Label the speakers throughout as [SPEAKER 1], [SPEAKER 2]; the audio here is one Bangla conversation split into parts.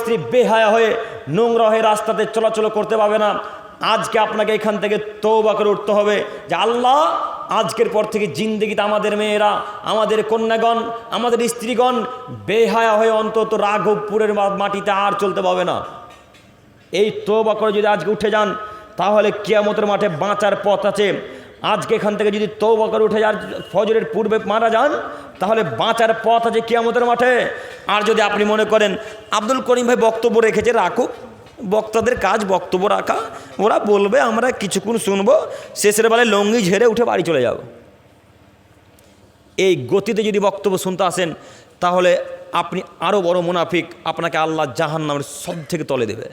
[SPEAKER 1] স্ত্রী বেহায়া হয়ে নোংরা হয়ে রাস্তাতে চলাচল করতে পারবে না। আজকে আপনাকে এখান থেকে তৌবা করে উঠতে হবে যে আল্লাহ, আজকের পর থেকে জিন্দগিতে আমাদের মেয়েরা, আমাদের কন্যাগণ, আমাদের স্ত্রীগণ বেহায়া হয়ে অন্তত রাঘবপুরের মাটিতে আর চলতে পারবে না। এই তোবা করে যদি আজকে উঠে যান, তাহলে কিয়ামতের মাঠে বাঁচার পথ আছে। আজকে এখান থেকে যদি তৌবা করে উঠে যান, ফজরের পূর্বে মারা যান, তাহলে বাঁচার পথ আছে কিয়ামতের মাঠে। আর যদি আপনি মনে করেন, আব্দুল করিম ভাই বক্তব্য রেখেছে রাখুক বক্তাদের কাজ, বক্তব্য রাখা। ওরা বলবে, আমরা কিছুক্ষণ শুনব, শেষের বেলায় লঙ্গি ঝেড়ে উঠে বাড়ি চলে যাব। এই গতিতে যদি বক্তব্য শুনতে আসেন, তাহলে আপনি আরও বড় মুনাফিক, আপনাকে আল্লাহ জাহান নামের সব থেকে তলে দেবে।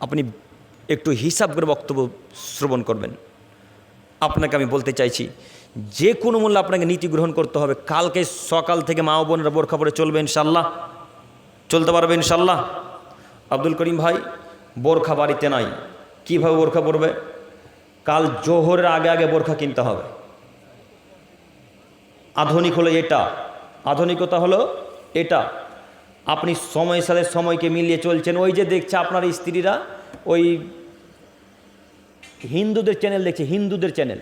[SPEAKER 1] আপনি একটু হিসাব করে বক্তব্য শ্রবণ করবেন। আপনাকে আমি বলতে চাইছি, যে কোনো মূল্যে আপনাকে নীতি গ্রহণ করতে হবে। কালকে সকাল থেকে মা বোনেরা বোরখা পরে চলবে ইনশাল্লাহ চলতে পারবে ইনশাল্লাহ আব্দুল করিম ভাই বোরখা বাড়িতে নাই। কীভাবে বোরখা পরবে কাল জোহরের আগে আগে বোরখা কিনতে হবে। আধুনিক হলো এটা। আধুনিকতা হলো এটা। আপনি সময়ের সাথে সময়কে মিলিয়ে চলছেন। ওই যে দেখছে আপনার স্ত্রীরা, ওই হিন্দুদের চ্যানেল দেখছে হিন্দুদের চ্যানেল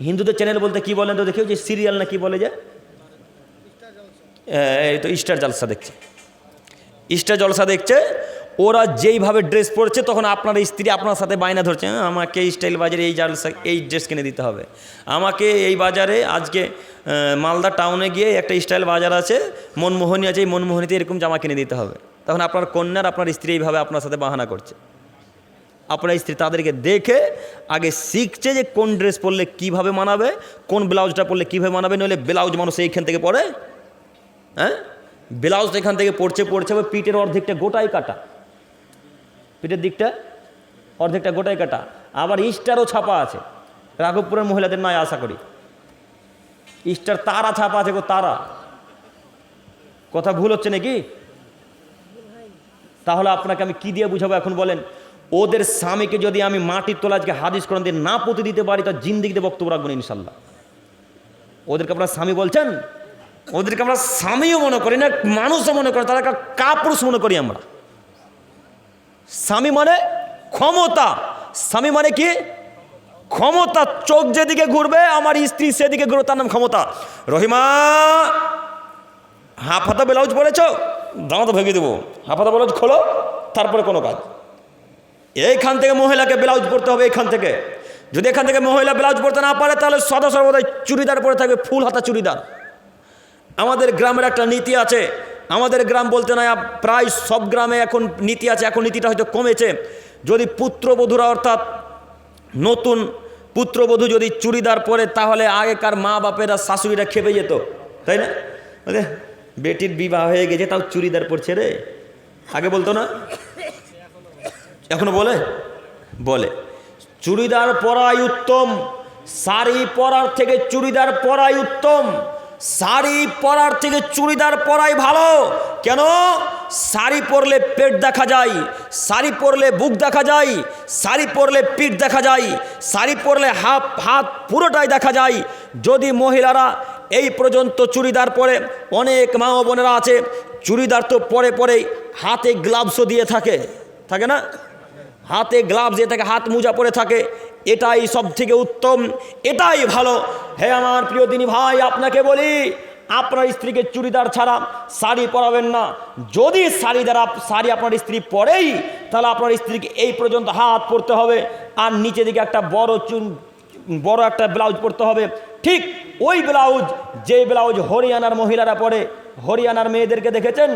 [SPEAKER 1] হিন্দুদের চ্যানেল বলতে কি বলেন তো দেখি যে সিরিয়াল না কি বলে যে? এই তো স্টার জলসা দেখছে। স্টার জলসা দেখছে ওরা যেইভাবে ড্রেস পরছে তখন আপনার স্ত্রী আপনার সাথে বায়না ধরছে "হ্যাঁ, আমাকে এই স্টাইল বাজারে এই জলসা এই ড্রেস কিনে দিতে হবে। আমাকে এই বাজারে আজকে মালদা টাউনে গিয়ে একটা স্টাইল বাজার আছে মনমোহনী আছে এই মনমোহনীতে এরকম জামা কিনে দিতে হবে। তখন আপনার কন্যার আপনার স্ত্রী এইভাবে আপনার সাথে বাহানা করছে। আপনার স্ত্রী তাদেরকে দেখে আগে শিখছে যে কোন ড্রেস পরলে কীভাবে মানাবে, কোন ব্লাউজটা পরলে কীভাবে মানাবে, নইলে ব্লাউজ মানুষ এইখান থেকে পরে হ্যাঁ? ব্লাউজ এখান থেকে পড়ছে পড়ছে, আবার পিঠের অর্ধেকটা গোটাই কাটা। পিঠের দিকটা অর্ধেকটা গোটাই কাটা। আবার ইস্টারও ছাপা আছে। রাঘবপুরের মহিলাদের নয়, আশা করি। ইস্টার তারা ছাপা আছে গো, তারা। কথা ভুল হচ্ছে নাকি? তাহলে আপনাকে আমি কি দিয়ে বুঝাবো এখন বলেন? ওদের স্বামীকে যদি আমি মাটির তোলা আজকে হাদিস কোরআন দিয়ে না পুঁতে দিতে পারি তার জিন্দিগিতে বক্তব্য রাখব না ইনশাল্লাহ। ওদেরকে আপনার স্বামী বলছেন? ওদেরকে আমরা স্বামীও মনে করি না, মানুষও মনে করি তাদেরকে কাপুরুষ মনে করি আমরা। স্বামী মানে ক্ষমতা। স্বামী মানে কি? ক্ষমতা। চোখ যেদিকে ঘুরবে, আমার স্ত্রী সেদিকে ঘুরবে, তার নাম ক্ষমতা। রহিমা, হাফ হাতা ব্লাউজ পরেছ? জামা তো ভেঙে দেবো। হাফ হাতা ব্লাউজ খোলো, তারপরে কোনো কাজ। এইখান থেকে মহিলাকে ব্লাউজ পরতে হবে এইখান থেকে। যদি এখান থেকে মহিলা ব্লাউজ পরতে না পারে, তাহলে সদা সর্বদাই চুড়িদার পরে থাকবে, ফুল হাতা চুড়িদার। আমাদের গ্রামের একটা নীতি আছে, আমাদের গ্রাম বলতে না প্রায় সব গ্রামে এখন নীতি আছে, এখন নীতিটা হয়তো কমেছে। যদি পুত্রবধূরা অর্থাৎ নতুন পুত্রবধূ যদি চুড়িদার পরে, তাহলে আগেকার মা বাপেরা, শাশুড়িরা খেপে যেত, তাই না? বেটির বিবাহ হয়ে গেছে, তাও চুড়িদার পরছে রে। আগে বলতো না? এখনও বলে? বলে। চুড়িদার পরাই উত্তম, শাড়ি পরার থেকে চুড়িদার পরাই উত্তম, শাড়ি পরার থেকে চুড়িদার পরাই ভালো। কেন? শাড়ি পরলে পেট দেখা যায়, শাড়ি পরলে বুক দেখা যায়, শাড়ি পরলে পিঠ দেখা যায়, শাড়ি পরলে হাফ, হাত পুরোটাই দেখা যায়। যদি মহিলারা এই পর্যন্ত চুড়িদার পরে, অনেক মা বোনেরা আছে, চুড়িদার তো পরে পরেই হাতে গ্লাভসও দিয়ে থাকে। থাকে না? হাতে গ্লাভস দিয়ে থাকে হাত মোজা পরে থাকে, এটাই সব থেকে উত্তম, এটাই ভালো। হে আমার প্রিয় দিনী ভাই, আপনাকে বলি, আপনার স্ত্রীকে চুড়িদার ছাড়া শাড়ি পরাবেন না। যদি শাড়ি দ্বারা শাড়ি আপনার স্ত্রী পরেই, তাহলে আপনার স্ত্রীকে এই পর্যন্ত হাত পরতে হবে। আর নিচে দিকে একটা বড় চুন, বড় একটা ব্লাউজ পরতে হবে। ঠিক ওই ব্লাউজ, যে ব্লাউজ হরিয়ানার মহিলারা পরে, হরিয়ানার মেয়েদেরকে দেখেছেন?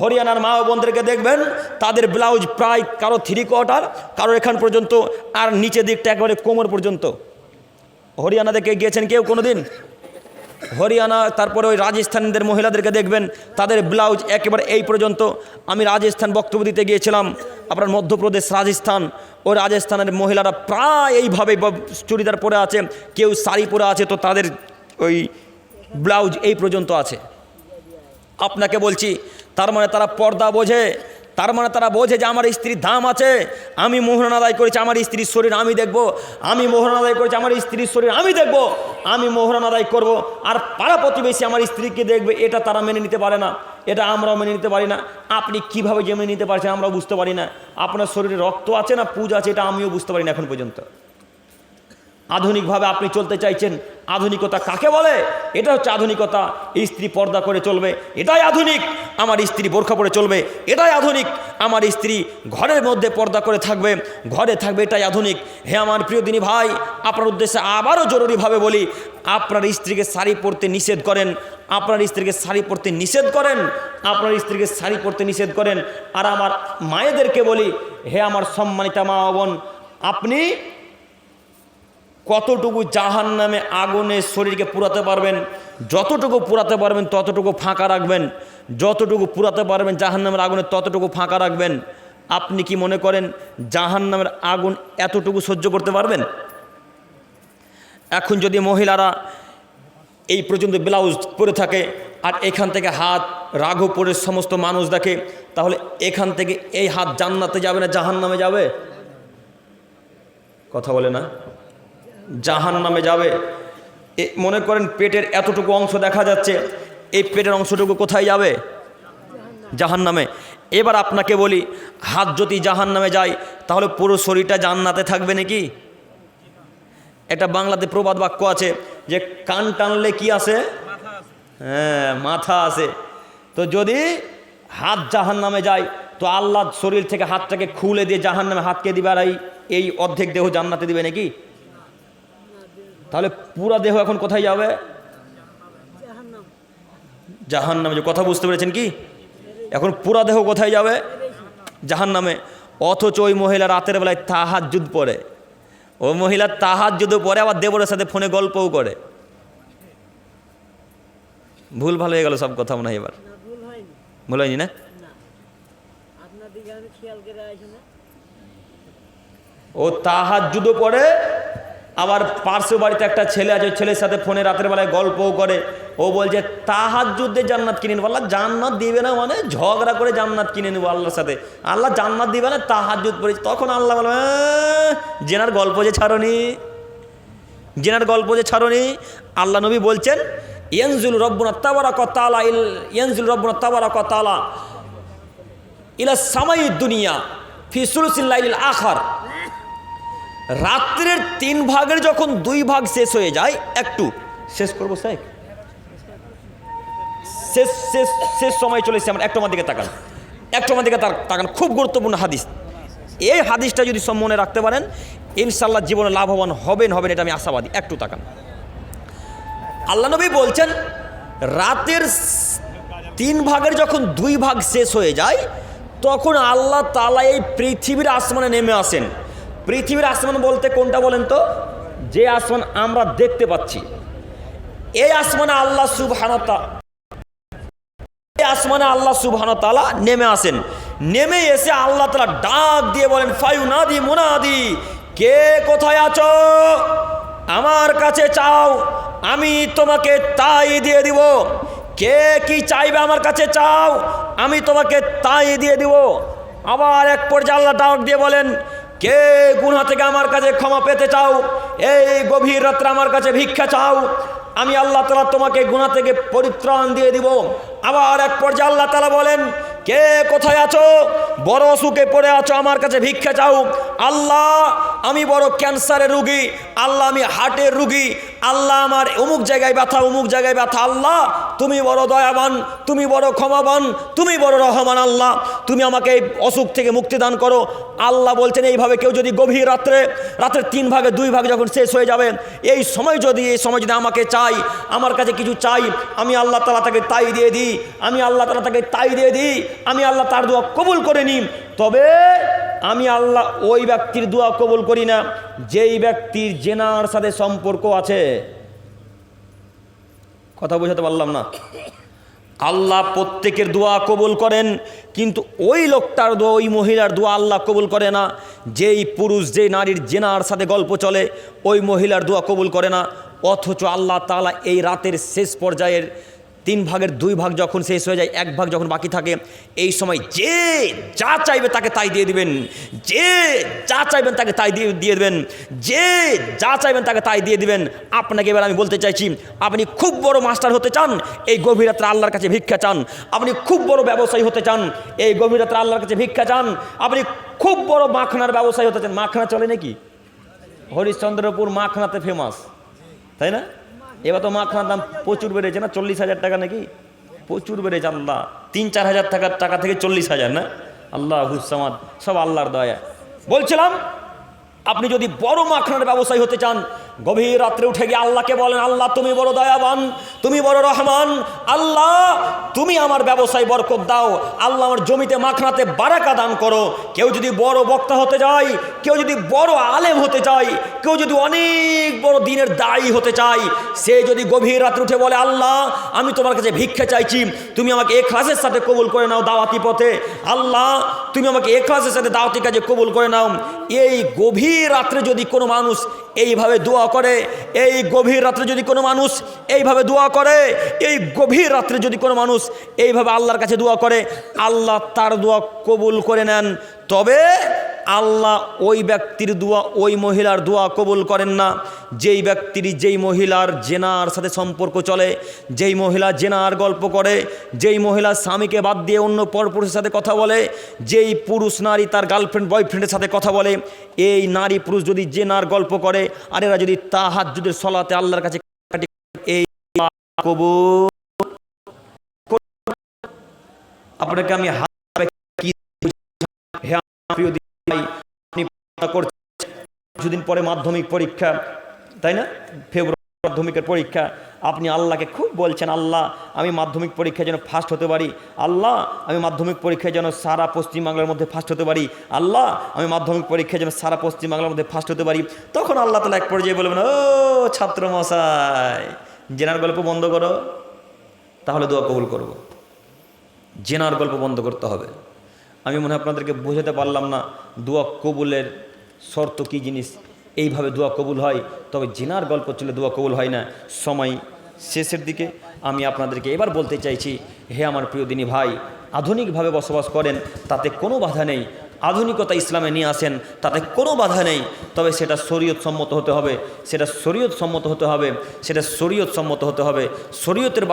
[SPEAKER 1] হরিয়ানার মা বোনদেরকে দেখবেন? তাদের ব্লাউজ প্রায় কারও থ্রি কোয়ার্টার, কারও এখান পর্যন্ত, আর নিচে দিকটা একেবারে কোমর পর্যন্ত। হরিয়ানা দেখে গিয়েছেন কেউ কোনো দিন হরিয়ানা, তারপরে ওই রাজস্থানদের মহিলাদেরকে দেখবেন, তাদের ব্লাউজ একেবারে এই পর্যন্ত। আমি রাজস্থান বক্তব্য দিতে গিয়েছিলাম, আপনার মধ্যপ্রদেশ রাজস্থান। ওই রাজস্থানের মহিলারা প্রায় এইভাবে চুড়িদার পরে আছে, কেউ শাড়ি পরে আছে, তো তাদের ওই ব্লাউজ এই পর্যন্ত আছে। আপনাকে বলছি, তার মানে তারা পর্দা বোঝে তার মানে তারা বোঝে যে আমার স্ত্রীর দাম আছে। আমি মোহন আদায় করেছি, আমার স্ত্রীর শরীর আমি দেখব। আমি মোহন আদায় করেছি, আমার স্ত্রীর শরীর আমি দেখব। আমি মোহন আদায় করব। আর পাড়া প্রতিবেশী আমার স্ত্রীকে দেখবে, এটা তারা মেনে নিতে পারে না। এটা আমরাও মেনে নিতে পারি না। আপনি কীভাবে যে মেনে নিতে পারছেন, আমরাও বুঝতে পারি না। আপনার শরীরে রক্ত আছে না পুজ আছে, এটা আমিও বুঝতে পারি না এখন পর্যন্ত। আধুনিকভাবে আপনি চলতে চাইছেন, আধুনিকতা কাকে বলে? এটা হচ্ছে আধুনিকতা। স্ত্রী পর্দা করে চলবে, এটাই আধুনিক। আমার স্ত্রী বোরখা পরে চলবে, এটাই আধুনিক। আমার স্ত্রী ঘরের মধ্যে পর্দা করে থাকবে, ঘরে থাকবে এটাই আধুনিক। হে আমার প্রিয় দিনী ভাই, আপনার উদ্দেশ্যে আবারও জরুরিভাবে বলি, আপনার স্ত্রীকে শাড়ি পরতে নিষেধ করেন, আপনার স্ত্রীকে শাড়ি পরতে নিষেধ করেন, আপনার স্ত্রীকে শাড়ি পরতে নিষেধ করেন। আর আমার মায়েদেরকে বলি, হে আমার সম্মানিতা মা বোন, আপনি কতটুকু জাহান নামে আগুনে শরীরকে পুরাতে পারবেন, যতটুকু পুরাতে পারবেন, ততটুকু ফাঁকা রাখবেন, যতটুকু পুরাতে পারবেন জাহান নামের আগুনে, ততটুকু ফাঁকা রাখবেন। আপনি কি মনে করেন জাহান নামের আগুন এতটুকু সহ্য করতে পারবেন? এখন যদি মহিলারা এই পর্যন্ত ব্লাউজ পরে থাকে আর এখান থেকে হাত রাঘব পরে সমস্ত মানুষ দেখে, তাহলে এখান থেকে এই হাত জান্নাতে যাবে না জাহান নামে যাবে? কথা বলে না? জাহান নামে যাবে। এ, মনে করেন পেটের এতটুকু অংশ দেখা যাচ্ছে, এই পেটের অংশটুকু কোথায় যাবে? জাহান নামে। এবার আপনাকে বলি, হাত যদি জাহান নামে যায়, তাহলে পুরো শরীরটা জান্নাতে থাকবে নাকি? একটা বাংলাতে প্রবাদ বাক্য আছে যে, কান টানলে কি আছে হ্যাঁ মাথা আছে তো যদি হাত জাহান নামে যায়, তো আল্লাহ শরীর থেকে হাতটাকে খুলে দিয়ে জাহান নামে হাতকে দিবে আর এই- এই অর্ধেক দেহ জান্নাতে দিবে নাকি? তাহলে পুরা দেহ এখন কোথায় যাবে? জাহান নামে কথা বুঝতে পেরেছেন কি? এখন পুরা দেহ কোথায় যাবে? জাহান নামে অথচ ওই মহিলা রাতের বেলায় তাহার যুদ্ধ পরে ও মহিলা তাহার যুদ্ধ পরে আবার দেবরের সাথে ফোনে গল্পও করে। ভুল ভালো হয়ে গেল সব কথা মনে হয় এবার।
[SPEAKER 2] ভুল হয়নি।
[SPEAKER 1] ভুল হয়নি না? ও তাহার যুদ্ধ পরে আবার পার্শ্ব বাড়িতে একটা ছেলে আছে ছেলের সাথে ফোনে রাতের বেলায় গল্পও করে। ও বলছে তাহার যুদ্ধে জান্নাত কিনে নেব। আল্লাহ জান্নাত দিবে না মানে ঝগড়া করে জান্নাত কিনে নেব আল্লাহর সাথে। আল্লাহ জান্নাত দিবে না তাহার যুদ্ধ পড়েছে তখন আল্লাহ "আহ, জেনার গল্প যে ছাড়নি জেনার গল্প যে ছাড়নি। আল্লাহ নবী বলছেন ইয়ানজুল রব্বনা তাবারা কতালা ইল ইয়ানজুল রব্বনা তাবারা কতালা ইলা সামাই দুনিয়া ফিসুলসিল্লাইল আখার। রাত্রের তিন ভাগের যখন দুই ভাগ শেষ হয়ে যায়, একটু। শেষ করব, স্যার? শেষ শেষ শেষ সময় চলে এসেছে আমার। একটু আমার দিকে তাকান। একটু আমার তাক- তাকান। খুব গুরুত্বপূর্ণ হাদিস। এই হাদিসটা যদি সম্মনে রাখতে পারেন ইনশাল্লাহ জীবনে লাভবান হবেন হবেন, এটা আমি আশাবাদী। একটু তাকান। আল্লাহ নবী বলছেন, রাতের তিন ভাগের যখন দুই ভাগ শেষ হয়ে যায়, তখন আল্লাহ তালা এই পৃথিবীর আসমানে নেমে আসেন। পৃথিবীর আসমান বলতে কোনটা বলেন তো? যে আসমান আমরা দেখতে পাচ্ছি। এই আসমানে আল্লাহ সুবহানতা এই আসমানে আল্লাহ সুবহান তালা নেমে আসেন। নেমে এসে আল্লাহ তালা ডাক দিয়ে বলেন ফায়ু নাদি মুনাদি, কে কোথায় আছো? আমার কাছে চাও, আমি তোমাকে তাই দিয়ে দিব। কে কি চাইবে আমার কাছে চাও, আমি তোমাকে তাই দিয়ে দিব। আবার এক পর্যায়ে আল্লাহ ডাক দিয়ে বলেন কে গুনা থেকে আমার কাছে ক্ষমা পেতে চাও? এই গভীর রাত্রে আমার কাছে ভিক্ষা চাও? আমি আল্লাহ তালা তোমাকে গুণা থেকে পরিত্রাণ দিয়ে দিব। আবার এক পর্যায়ে আল্লাহ তালা বলেন, কে কোথায় আছো? বড় অসুখে পড়ে আছো, আমার কাছে ভিক্ষা চাও। আল্লাহ, আমি বড় ক্যান্সারের রুগী। আল্লাহ, আমি হার্টের রুগী। আল্লাহ আমার অমুক জায়গায় ব্যথা, অমুক জায়গায় ব্যথা। আল্লাহ, তুমি বড় দয়াবান, তুমি বড় ক্ষমাবান, তুমি বড় রহমান আল্লাহ। তুমি আমাকে এই অসুখ থেকে মুক্তি দান করো। আল্লাহ বলছেন, এইভাবে কেউ যদি গভীর রাত্রে রাতের তিন ভাগে, দুই ভাগ যখন শেষ হয়ে যাবে, এই সময় যদি, এই সময় যদি আমাকে চাই, আমার কাছে কিছু চাই, আমি আল্লাহ তালা তাকে তাই দিয়ে দিই, আমি আল্লাহ তালা তাকে তাই দিয়ে দিই, আমি আল্লাহ তার দোয়া কবুল করে নিই, তবে আমি আল্লাহ ওই ব্যক্তির দোয়া কবুল করি না, যেই ব্যক্তির জেনার সাথে সম্পর্ক আছে। কথা বোঝাতে পারলাম না। আল্লাহ প্রত্যেকের দোয়া কবুল করেন, কিন্তু ওই লোকটার দোয়া, ওই মহিলার দোয়া আল্লাহ কবুল করে না। যেই পুরুষ, যেই নারীর জেনার সাথে গল্প চলে, ওই মহিলার দোয়া কবুল করে না। অথচ আল্লাহ তালা এই রাতের শেষ পর্যায়ের তিন ভাগের দুই ভাগ যখন শেষ হয়ে যায়, এক ভাগ যখন বাকি থাকে, এই সময় যে যা চাইবে তাকে তাই দিয়ে দিবেন। যে যা চাইবেন তাকে তাই দিয়ে দিয়ে দেবেন। যে যা চাইবেন তাকে তাই দিয়ে দিবেন। আপনাকে এবার আমি বলতে চাইছি, আপনি খুব বড় মাস্টার হতে চান, এই গভীর রাত্রে আল্লাহর কাছে ভিক্ষা চান। আপনি খুব বড় ব্যবসায়ী হতে চান, এই গভীর রাত্রে আল্লাহর কাছে ভিক্ষা চান। আপনি খুব বড় মাখনার ব্যবসায়ী হতে চান। মাখনা চলে নাকি? হরিশ্চন্দ্রপুর মাখনাতে ফেমাস তাই না? এবার তো মাখনার দাম প্রচুর বেড়েছে না? চল্লিশ হাজার টাকা নাকি? প্রচুর বেড়েছে আল্লাহ। তিন, চার হাজার টাকার টাকা থেকে চল্লিশ হাজার, না? আল্লাহ হুসামাদ সব আল্লাহর দয়া। বলছিলাম, আপনি যদি বড় মাখনার ব্যবসায়ী হতে চান গভীর রাত্রে উঠে গিয়ে আল্লাহকে বলেন, আল্লাহ, তুমি বড় দয়াবান, তুমি বড় রহমান। আল্লাহ, তুমি আমার ব্যবসায় বরকত দাও। আল্লাহ আমার জমিতে মাখনাতে বারাকা দান করো। কেউ যদি বড় বক্তা হতে চায়, কেউ যদি বড় আলেম হতে চায়, কেউ যদি অনেক বড় দিনের দায়ী হতে চায়, সে যদি গভীর রাত্রে উঠে বলে, আল্লাহ, আমি তোমার কাছে ভিক্ষা চাইছি, তুমি আমাকে এ এখলাসের সাথে কবুল করে নাও দাওয়াতি পথে। আল্লাহ, তুমি আমাকে এ এখলাসের সাথে দাওয়াতি কাজে কবুল করে নাও। এই গভীর রাত্রে যদি কোনো মানুষ এইভাবে দোয়া করে। এই গভীর রাত্রে যদি কোনো মানুষ এইভাবে দোয়া করে, এই গভীর রাত্রে যদি কোনো মানুষ এইভাবে আল্লাহর কাছে দোয়া করে, আল্লাহ তার দোয়া কবুল করে নেন। তবে আল্লাহ ওই ব্যক্তির দোয়া, ওই মহিলার দোয়া কবুল করেন না। যেই ব্যক্তির, যেই মহিলার জেনার সাথে সম্পর্ক চলে, যেই মহিলা জেনার গল্প করে, যেই মহিলা স্বামীকে বাদ দিয়ে অন্য পরপুরুষের সাথে কথা বলে, যেই পুরুষ নারী তার গার্লফ্রেন্ড বয়ফ্রেন্ডের সাথে কথা বলে, এই নারী পুরুষ যদি জেনার গল্প করে, আর এরা যদি তাহার যদি সলাতে আল্লাহর কাছে এই আপনাকে আমি প্রিয় আপনি কিছুদিন পরে মাধ্যমিক পরীক্ষা, তাই না? ফেব্রুয়ারি মাধ্যমিকের পরীক্ষা। আপনি আল্লাহকে খুব বলছেন, আল্লাহ, আমি মাধ্যমিক পরীক্ষায় যেন ফার্স্ট হতে পারি। আল্লাহ, আমি মাধ্যমিক পরীক্ষায় যেন সারা পশ্চিমবাংলার মধ্যে ফার্স্ট হতে পারি। আল্লাহ, আমি মাধ্যমিক পরীক্ষায় যেন সারা পশ্চিমবাংলার মধ্যে ফার্স্ট হতে পারি। তখন আল্লাহ তালা এক পর্যায়ে বলবেন, ও ছাত্র মশাই, জেনার গল্প বন্ধ করো। তাহলে দোয়া কবুল করব। জেনার গল্প বন্ধ করতে হবে। আমি মনে হয় আপনাদেরকে বোঝাতে পারলাম না দোয়া কবুলের শর্ত কী জিনিস। এইভাবে দোয়া কবুল হয়, তবে জেনার গল্প চলে দোয়া কবুল হয় না। সময় শেষের দিকে আমি আপনাদেরকে এবার বলতে চাইছি, হে আমার প্রিয় দিনী ভাই, আধুনিকভাবে বসবাস করেন, তাতে কোনো বাধা নেই। আধুনিকতা ইসলামে নিয়ে আসেন, তাতে কোনো বাধা নেই। তবে সেটা শরীয়ত সম্মত হতে হবে, সেটা শরীয়ত সম্মত হতে হবে, সেটা শরীয়ত সম্মত হতে হবে। শরীয়তের